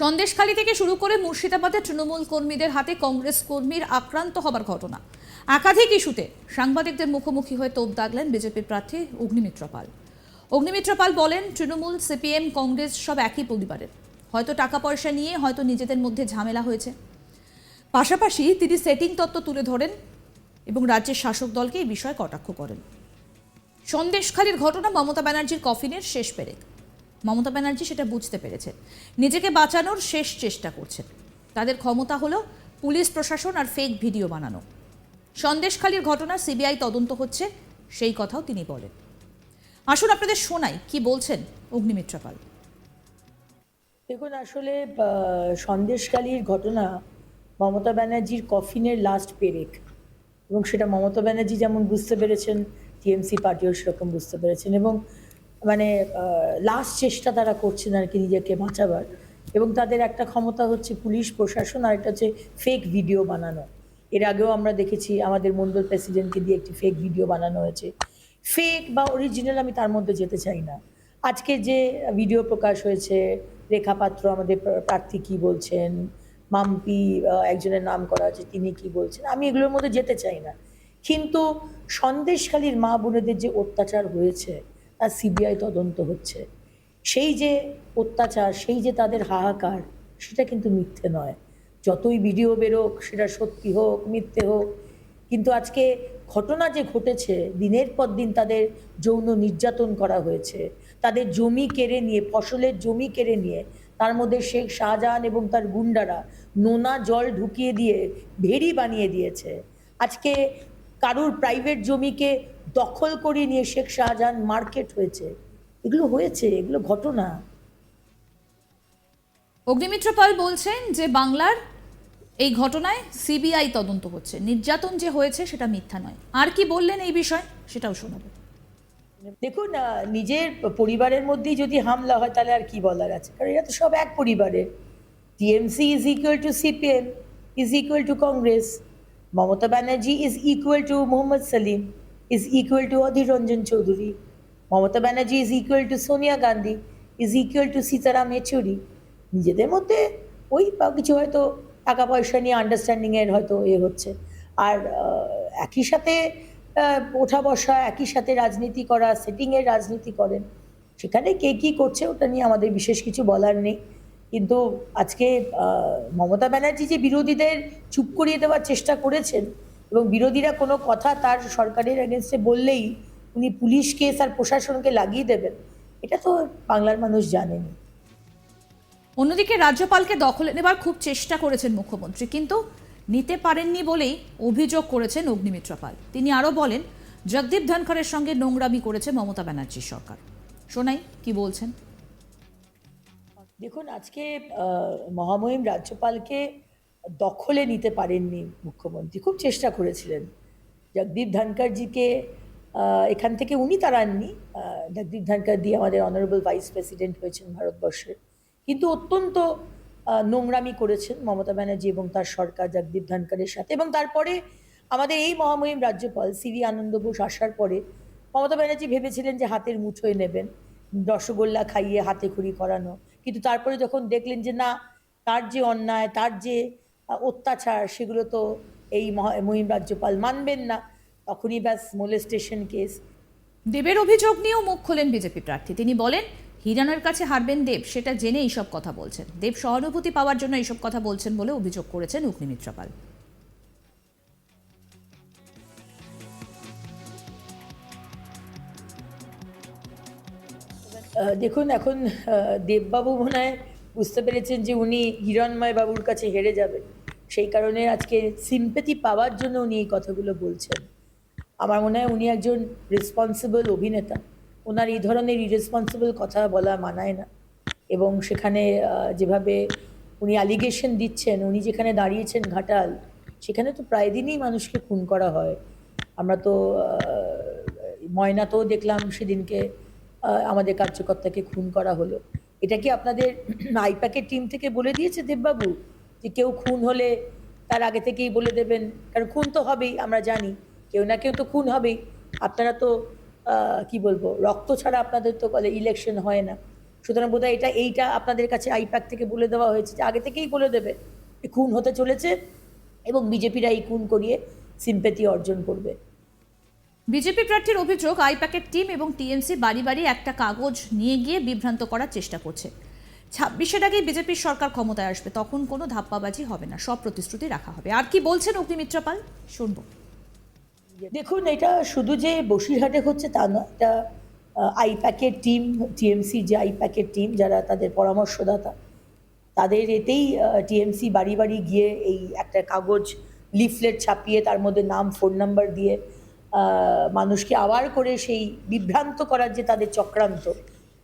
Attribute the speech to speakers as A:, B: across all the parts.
A: সন্দেশখালী থেকে শুরু করে মুর্শিদাবাদে তৃণমূল কর্মীদের হাতে কংগ্রেস কর্মীর আক্রান্ত হবার ঘটনা। একাধিক ইস্যুতে সাংবাদিকদের মুখোমুখি হয়ে তোপ দাগলেন বিজেপির প্রার্থী অগ্নিমিত্র পাল। অগ্নিমিত্র পাল বলেন, তৃণমূল, সিপিএম, কংগ্রেস সব একই পরিবারের। হয়তো টাকা পয়সা নিয়ে হয়তো নিজেদের মধ্যে ঝামেলা হয়েছে। পাশাপাশি তিনি সেটিং তত্ত্ব তুলে ধরেন এবং রাজ্যের শাসক দলকে এই বিষয়ে কটাক্ষ করেন। সন্দেশখালীর ঘটনা মমতা ব্যানার্জির কফিনের শেষ পেরেক। মমতা ব্যানার্জি সেটা বুঝতে পেরেছেন নিজেকে বাঁচানোর শেষ চেষ্টা করছেন তাদের ক্ষমতা হলো পুলিশ প্রশাসন আর ফেক ভিডিও বানানো। সন্দেশখালীর ঘটনা সিবিআই তদন্ত হচ্ছে সেই কথাও তিনি বলেন। আসুন আপনাদের শোনাই কি বলছেন অগ্নিমিত্র পাল।
B: দেখুন আসলে আহ, সন্দেশখালীর ঘটনা মমতা ব্যানার্জির কফিনের লাস্ট পেরেক। এবং সেটা মমতা ব্যানার্জি যেমন বুঝতে পেরেছেন টিএমসি পার্টিও সেরকম বুঝতে পেরেছেন। এবং মানে লাস্ট চেষ্টা তারা করছেন আর কি নিজেকে বাঁচাবার। এবং তাদের একটা ক্ষমতা হচ্ছে পুলিশ, প্রশাসন আর একটা হচ্ছে ফেক ভিডিও বানানো। এর আগেও আমরা দেখেছি আমাদের মন্ডল প্রেসিডেন্টকে দিয়ে একটি ফেক ভিডিও বানানো হয়েছে। ফেক বা অরিজিনাল আমি তার মধ্যে যেতে চাই না। আজকে যে ভিডিও প্রকাশ হয়েছে রেখাপাত্র আমাদের প্রার্থী কি বলছেন? মাম্পি একজনের নাম করা আছে তিনি কি বলছেন? আমি এগুলোর মধ্যে যেতে চাই না। কিন্তু সন্দেশখালীর মা বোনেদের যে অত্যাচার হয়েছে তার সিবিআই তদন্ত হচ্ছে। সেই যে অত্যাচার, সেই যে তাদের হাহাকার, সেটা কিন্তু মিথ্যে নয়। যতই ভিডিও বেরোক, সেটা সত্যি হোক, মিথ্যে হোক, কিন্তু আজকে ঘটনা যে ঘটেছে, দিনের পর দিন তাদের যৌন নির্যাতন করা হয়েছে। তাদের জমি কেড়ে নিয়ে, ফসলের জমি কেড়ে নিয়ে, তার মধ্যে শেখ শাহজাহান এবং তার গুন্ডারা নোনা জল ঢুকিয়ে দিয়ে ভেরি বানিয়ে দিয়েছে। আজকে কারুর প্রাইভেট জমিকে দখল করে নিয়ে শেখ শাহজাহান মার্কেট হয়েছে। এগুলো হয়েছে এগুলো ঘটনা।
A: অগ্নিমিত্র পাল বলছেন যে বাংলার এই ঘটনায় সিবিআই তদন্ত হচ্ছে। নির্যাতন যে হয়েছে সেটা মিথ্যা নয়। আর কি বললেন এই বিষয়ে সেটাও শোনাবো।
B: দেখুন নিজের পরিবারের মধ্যেই যদি হামলা হয় তাহলে আর কি বলার আছে? কারণ এরা তো সব এক পরিবারের। TMC is equal to CPM is equal to Congress Mamata Banerjee is equal to Mohammad Salim. Is equal to Adhir Ranjan Chowdhury Mamata Banerjee is equal to Sonia Gandhi is equal to Sitaram Yechury নিজেদের মধ্যে ওই বা কিছু হয়তো টাকা পয়সা নিয়ে আন্ডারস্ট্যান্ডিংয়ের হয়তো এ হচ্ছে। আর একই সাথে ওঠা বসা, একই সাথে রাজনীতি করা সেটিংয়ের রাজনীতি করেন, সেখানে কে কী করছে ওটা নিয়ে আমাদের বিশেষ কিছু বলার নেই। কিন্তু আজকে মমতা ব্যানার্জি যে বিরোধীদের চুপ করিয়ে দেওয়ার চেষ্টা করেছেন এবং বিরোধীরা কোনো কথা তার সরকারের এগেনস্টে বললেই উনি পুলিশ কেস আর প্রশাসনকে লাগিয়ে দেবেন। এটা তো বাংলার মানুষ জানেনি।
A: অন্যদিকে রাজ্যপালকে দখলে নেবার খুব চেষ্টা করেছেন মুখ্যমন্ত্রী কিন্তু নিতে পারেননি বলেই অভিযোগ করেছেন অগ্নিমিত্র পাল। তিনি আরও বলেন জগদীপ ধনখড়ের সঙ্গে নোংরামি করেছে মমতা ব্যানার্জির সরকার। শোনাই কি বলছেন?
B: দেখুন আজকে মহামহিম রাজ্যপালকে দখলে নিতে পারেননি মুখ্যমন্ত্রী। খুব চেষ্টা করেছিলেন। জগদীপ ধনকরজিকে এখান থেকে উনি তাড়াননি। জগদীপ ধনকর দিয়ে আমাদের অনারেবল ভাইস প্রেসিডেন্ট হয়েছেন ভারতবর্ষের কিন্তু অত্যন্ত নোংরামি করেছেন মমতা ব্যানার্জি এবং তার সরকার জগদীপ ধনকরের সাথে। এবং তারপরে আমাদের এই মহামহিম রাজ্যপাল সিভি আনন্দ বোস আসার পরে মমতা ব্যানার্জি ভেবেছিলেন যে হাতের মুঠোয় নেবেন, রসগোল্লা খাইয়ে হাতে খড়ি করানো। কিন্তু তারপরে যখন দেখলেন যে না, তার যে অন্যায়, তার যে অত্যাচার সেগুলো তো এই মহিম রাজ্যপাল মানবেন না। তখনই ব্যাস মোলেস্টেশন কেস।
A: দেবের অভিযোগ নিয়েও মুখ খোলেন বিজেপি প্রার্থী। তিনি বলেন হিরানের কাছে হারবেন দেব সেটা জেনে এইসব কথা বলছেন। দেব সহানুভূতি পাওয়ার জন্য এইসব কথা বলছেন বলে অভিযোগ করেছেন অগ্নিমিত্র পাল
B: দেখুন এখন আহ, দেববাবু মনে হয় বুঝতে পেরেছেন যে উনি হিরণময় বাবুর কাছে হেরে যাবেন। সেই কারণে আজকে সিম্পেথি পাওয়ার জন্য উনি এই কথাগুলো বলছেন। আমার মনে হয় উনি একজন রেসপন্সিবল অভিনেতা। ওনার এই ধরনের ইরেসপন্সিবল কথা বলা মানায় না। এবং সেখানে যেভাবে উনি অ্যালিগেশন দিচ্ছেন, উনি যেখানে দাঁড়িয়েছেন ঘাটাল, সেখানে তো প্রায় দিনই মানুষকে খুন করা হয়। আমরা তো ময়নাতেও দেখলাম সেদিনকে আমাদের কার্যকর্তাকে খুন করা হলো। এটা কি আপনাদের আইপ্যাকের টিম থেকে বলে দিয়েছে দেববাবু? যে কেউ খুন হলে তার আগে থেকেই বলে দেবেন, কারণ খুন তো হবেই, আমরা জানি। কেউ না কেউ তো খুন হবেই। আপনারা তো কি বলব, রক্ত ছাড়া আপনাদের তো কলে ইলেকশন হয় না। সুতরাং বোধহয় এটা, এইটা আপনাদের কাছে আইপ্যাক থেকে বলে দেওয়া হয়েছে যে আগে থেকেই বলে দেবে খুন হতে চলেছে এবং বিজেপিরা এই খুন করিয়ে সিম্পেথি অর্জন করবে।
A: বিজেপি প্রার্থীর অভিযোগ আইপ্যাকের টিম এবং টিএমসি বাড়ি বাড়ি একটা কাগজ নিয়ে গিয়ে বিভ্রান্ত করার চেষ্টা করছে। ছাব্বিশের আগেই বিজেপির সরকার ক্ষমতায় আসবে, তখন কোনো ধাপ্পাবাজি হবে না, সব প্রতিশ্রুতি রাখা হবে। আর কি বলছেন অগ্নিমিত্রা পাল? শুনব।
B: দেখুন, এটা শুধু যে বসিরহাটে হচ্ছে তা নয়, এটা আইপ্যাকের টিম, টিএমসি যে আইপ্যাকের টিম, যারা তাদের পরামর্শদাতা, তাদের এতেই টিএমসি বাড়ি বাড়ি গিয়ে এই একটা কাগজ, লিফলেট ছাপিয়ে তার মধ্যে নাম, ফোন নাম্বার দিয়ে মানুষকে আবার করে সেই বিভ্রান্ত করার যে তাদের চক্রান্ত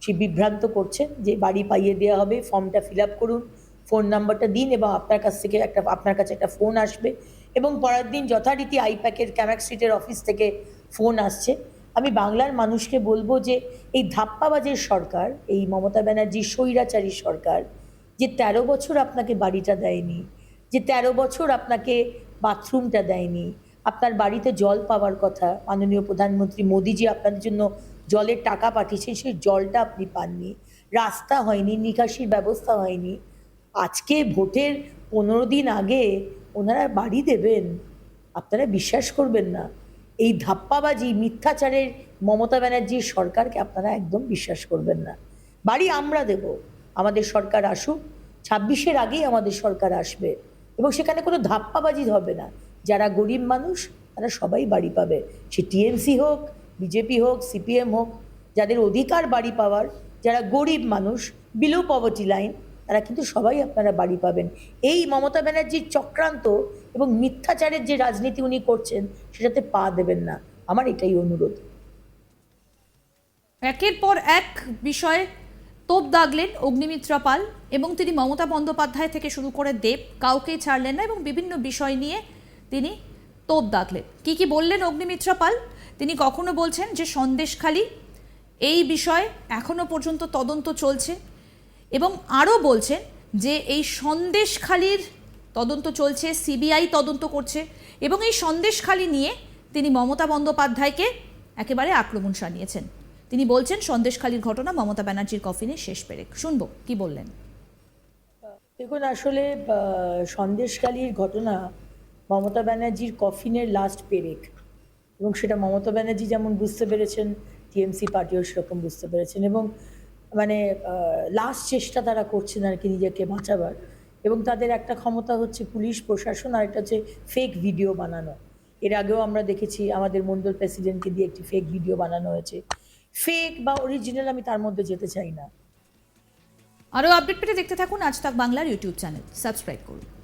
B: সেই বিভ্রান্ত করছেন যে বাড়ি পাইয়ে দেওয়া হবে, ফর্মটা ফিল আপ করুন ফোন নাম্বারটা দিন এবং আপনার কাছ থেকে একটা, আপনার কাছে একটা ফোন আসবে এবং পরের দিন যথারীতি আইপ্যাকের ক্যামাক স্ট্রিটের অফিস থেকে ফোন আসছে। আমি বাংলার মানুষকে বলব যে এই ধাপ্পাবাজের সরকার, এই মমতা ব্যানার্জির স্বৈরাচারী সরকার, যে তেরো বছর আপনাকে বাড়িটা দেয়নি, যে তেরো বছর আপনাকে বাথরুমটা দেয়নি, আপনার বাড়িতে জল পাওয়ার কথা মাননীয় প্রধানমন্ত্রী মোদিজি আপনাদের জন্য জলের টাকা পাঠিয়েছেন, সেই জলটা আপনি পাননি। রাস্তা হয়নি, নিকাশির ব্যবস্থা হয়নি। আজকে ভোটের পনেরো দিন আগে ওনারা বাড়ি দেবেন। আপনারা বিশ্বাস করবেন না। এই ধাপ্পাবাজি, মিথ্যাচারের মমতা ব্যানার্জির সরকারকে আপনারা একদম বিশ্বাস করবেন না। বাড়ি আমরা দেব। আমাদের সরকার আসুক, ছাব্বিশের আগেই আমাদের সরকার আসবে। এবং সেখানে কোনো ধাপ্পাবাজি হবে না। যারা গরিব মানুষ, তারা সবাই বাড়ি পাবে। সে টিএমসি হোক বিজেপি হোক, সিপিএম হোক, যাদের অধিকার বাড়ি পাওয়ার, যারা গরিব মানুষ বিলো পভার্টি লাইন তারা কিন্তু সবাই আপনারা বাড়ি পাবেন। এই মমতা ব্যানার্জির চক্রান্ত এবং মিথ্যাচারের যে রাজনীতি উনি করছেন, সেটাতে পা দেবেন না। আমার এটাই অনুরোধ।
A: একের পর এক বিষয়ে তোপ দাগলেন অগ্নিমিত্রা পাল এবং তিনি মমতা বন্দ্যোপাধ্যায় থেকে শুরু করে দেব, কাউকেই ছাড়লেন না এবং বিভিন্ন বিষয় নিয়ে তিনি তোপ দাগলেন। কি কি বললেন অগ্নিমিত্রা পাল? তিনি কখনো বলছেন যে সন্দেশখালী এই বিষয়ে এখনও পর্যন্ত তদন্ত চলছে এবং আরও বলছেন যে এই সন্দেশখালির তদন্ত চলছে সিবিআই তদন্ত করছে এবং এই সন্দেশখালি নিয়ে তিনি মমতা বন্দ্যোপাধ্যায়কে একেবারে আক্রমণ সানিয়েছেন তিনি বলছেন সন্দেশখালির ঘটনা মমতা ব্যানার্জির কফিনে শেষ পেরেক। শুনব কি বললেন?
B: দেখুন আসলে আহ, সন্দেশকালীর ঘটনা মমতা ব্যানার্জির কফিনের লাস্ট পেরেক। এবং সেটা মমতা ব্যানার্জি যেমন বুঝতে পেরেছেন, টিএমসি পার্টিও সেরকম বুঝতে পেরেছেন এবং মানে লাস্ট চেষ্টা তারা করছেন আর কি নিজেকে বাঁচাবার এবং তাদের একটা ক্ষমতা হচ্ছে পুলিশ, প্রশাসন আর একটা হচ্ছে ফেক ভিডিও বানানো। এর আগেও আমরা দেখেছি আমাদের মন্ডল প্রেসিডেন্টকে দিয়ে একটি ফেক ভিডিও বানানো হয়েছে। ফেক বা অরিজিনাল আমি তার মধ্যে যেতে চাই না।
A: আরও আপডেট পেতে দেখতে থাকুন আজ তাক বাংলার ইউটিউব চ্যানেল। সাবস্ক্রাইব করুন।